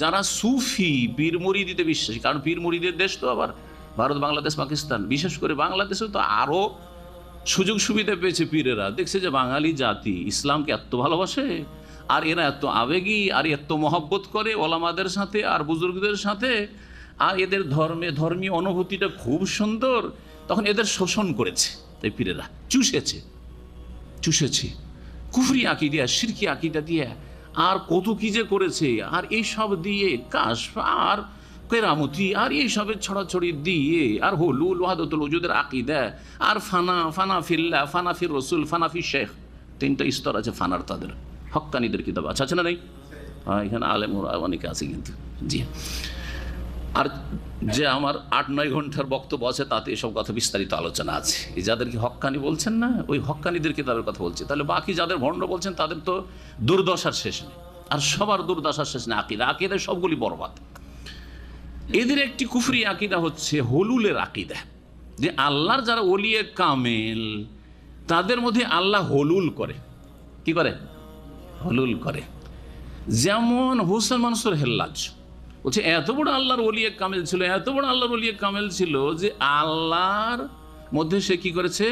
যারা সুফি, পীর মুরিদিতে বিশ্বাসী, কারণ পীর মুরিদের দেশ তো আবার ভারত, বাংলাদেশ, পাকিস্তান, বিশেষ করে বাংলাদেশে তো আরও সুযোগ সুবিধা পেয়েছে পীরেরা। দেখছে যে বাঙালি জাতি ইসলামকে এত ভালোবাসে, আর এরা এত আবেগী, আর এত মহব্বত করে ওলামাদের সাথে আর বুজুর্গদের সাথে, আর এদের ধর্মে, ধর্মীয় অনুভূতিটা খুব সুন্দর, তখন এদের শোষণ করেছে তাই পীরেরা। চুষেছে চুষেছে। কুফরি আঁকি দিয়া সিরকি আঁকিটা দিয়ে আর কত কি যে করেছে আর এইসব দিয়ে কাশ আর কেরামতি আর এইসবের ছড়াছড়ি দিয়ে আর হলুল ওয়াহাদতুল ওজুদের আকিদা আর ফানা ফানা ফিল্লা ফানা ফির রসুল ফানা ফি শেখ তিনটা স্তর আছে ফানার তাদের। হক্কানিদের কিতাব আছে আছে না নেই? হ্যাঁ, এখানে আলেম অনেকে আছে কিন্তু। জি। আর যে আমার আট, নয় ঘণ্টার বক্তব্য আছে, তাতে এসব কথা বিস্তারিত আলোচনা আছে। যাদেরকে হক্কানি বলছেন না, ওই হক্কানিদের কিতাবের কথা বলছে। তাহলে বাকি যাদের ভণ্ড বলছেন, তাদের তো দুর্দশার শেষ নেই। আর সবার দুর্দশার শেষ নেই আকিদা। আকিদা সবগুলি বরবাদ। এদের একটি কুফরি আকিদা হচ্ছে হলুলের আকিদা। যে আল্লাহর যারা ওলিয়ে কামেল, তাদের মধ্যে আল্লাহ হলুল করে। কি করে? হলুল করে। যেমন হুসেন মানুষের হেল্লাজ বলছে, এত বড় আল্লাহর ওলিয়ে কামেল ছিল, এত বড় আল্লাহর ওলিয়ে কামেল ছিল যে আল্লাহর মধ্যে সে কি করেছে?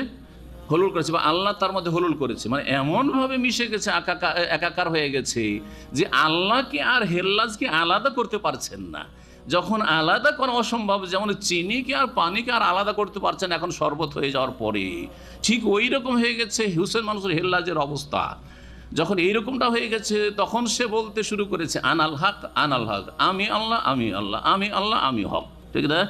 হলুল করেছে বা আল্লাহ তার মধ্যে হলুল করেছে। মানে এমনভাবে মিশে গেছে, একাকার একাকার হয়ে গেছে যে আল্লাহকে আর হেল্লাজকে আলাদা করতে পারছেন না। যখন আলাদা করা অসম্ভব, যেমন চিনিকে আর পানিকে আর আলাদা করতে পারছেন, এখন শরবত হয়ে যাওয়ার পরে। ঠিক ওই রকম হয়ে গেছে, হুসেন মানুষের হেল্লাজের অবস্থা। যখন এইরকমটা হয়ে গেছে, তখন সে বলতে শুরু করেছে, আনাল হক আনাল হক, আমি আল্লাহ আমি আল্লাহ আমি আল্লাহ, আমি হক। ঠিক না?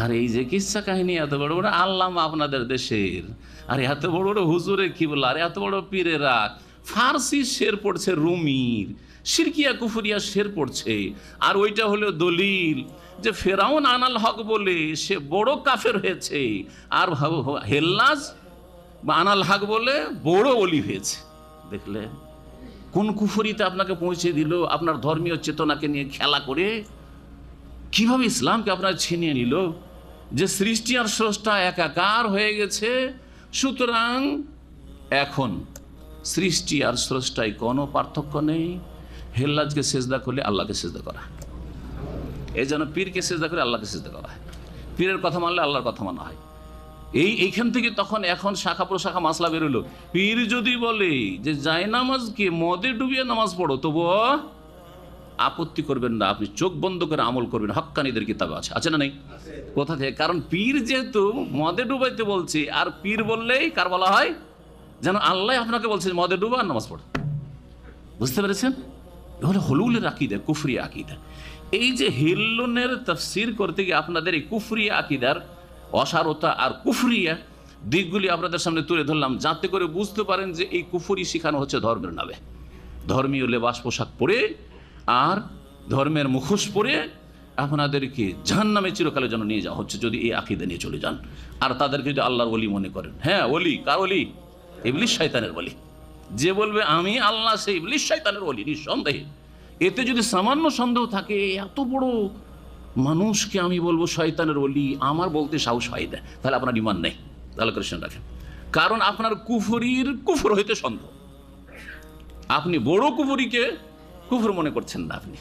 আর এই যে কিচ্ছা কাহিনী, এত বড় বড় আল্লাহ আপনাদের দেশের। আর এত বড় বড় হুজুরে কি বলল আর এত বড় পীরেরা। ফার্সি শের পড়ছে রুমির, সিরকিয়া কুফুরিয়া শের পড়ছে। আর ওইটা হলো দলিল যে ফেরাউন আনাল হক বলে সে বড় কাফের হয়েছে। আর হেল্লাজ বা আনাল হক বলে বড় অলি হয়েছে। দেখলে। কোন কুফরিতে আপনাকে পৌঁছে দিল, আপনার ধর্মীয় চেতনাকে নিয়ে খেলা করে? কীভাবে ইসলামকে আপনার ছিনিয়ে নিল? যে সৃষ্টি আর স্রষ্টা একাকার হয়ে গেছে, সুতরাং এখন সৃষ্টি আর স্রষ্টায় কোনো পার্থক্য নেই। হেল্লাজকে সেজদা করলে আল্লাহকে সেজদা করা। এই যেন পীরকে সেজদা করে আল্লাহকে সেজদা করা হয়। পীরের কথা মানলে আল্লাহর কথা মানা হয়। এই এইখান থেকে তখন এখন শাখা প্রশাখা মাসলা বেরোলো। পীর যদি বলে যে যায় নামাজকে, মদে ডুবিয়ে নামাজ পড়ো, তবুও আপত্তি করবেন না, আপনি চোখ বন্ধ করে আমল করবেন, হক্কানিদের কিতাবে আছে আছে না নেই? কোথা থেকে? কারণ পীর যেহেতু মদে ডুবাইতে বলছে, আর পীর বললেই কার বলা হয়? যেন আল্লাহ আপনাকে বলছে মদে ডুবা আর নামাজ পড়ো। বুঝতে পেরেছেন? এগুলো হলুলের আকিদা, কুফরি আকিদা। এই যে হিল্লনের তফসির করতে গিয়ে আপনাদের এই কুফরি আকিদার অসারতা আর কুফরিয়া দিকগুলি আপনাদের সামনে তুলে ধরলাম, যাতে করে বুঝতে পারেন যে এই কুফরি শেখানো হচ্ছে ধর্মের নামে। ধর্মীয় লেবাস পোশাক পরে আর ধর্মের মুখোশ পরে আপনাদেরকে জাহান নামে চিরকালের জন্য নিয়ে যাওয়া হচ্ছে, যদি এই আকিদা নিয়ে চলে যান। আর তাদেরকে যদি আল্লাহর ওলি মনে করেন। হ্যাঁ ওলি, কার ওলি? ইবলিশ শয়তানের বলি যে বলবে, আমি আল্লাহ সেই ইবলিশ শয়তানের বলি নিঃসন্দেহে। এতে যদি সামান্য সন্দেহ থাকে, এত বড় মানুষকে আমি বলব শয়তানের বলি আমার বলতে সাহস হয় না। তাহলে আপনার ইমান নেই। তাহলে কৃষ্ণ রাখেন। কারণ আপনার কুফরির কুফর হইতে সন্দেহ। আপনি বড় কুফরিকে কুফর মনে করছেন না আপনি।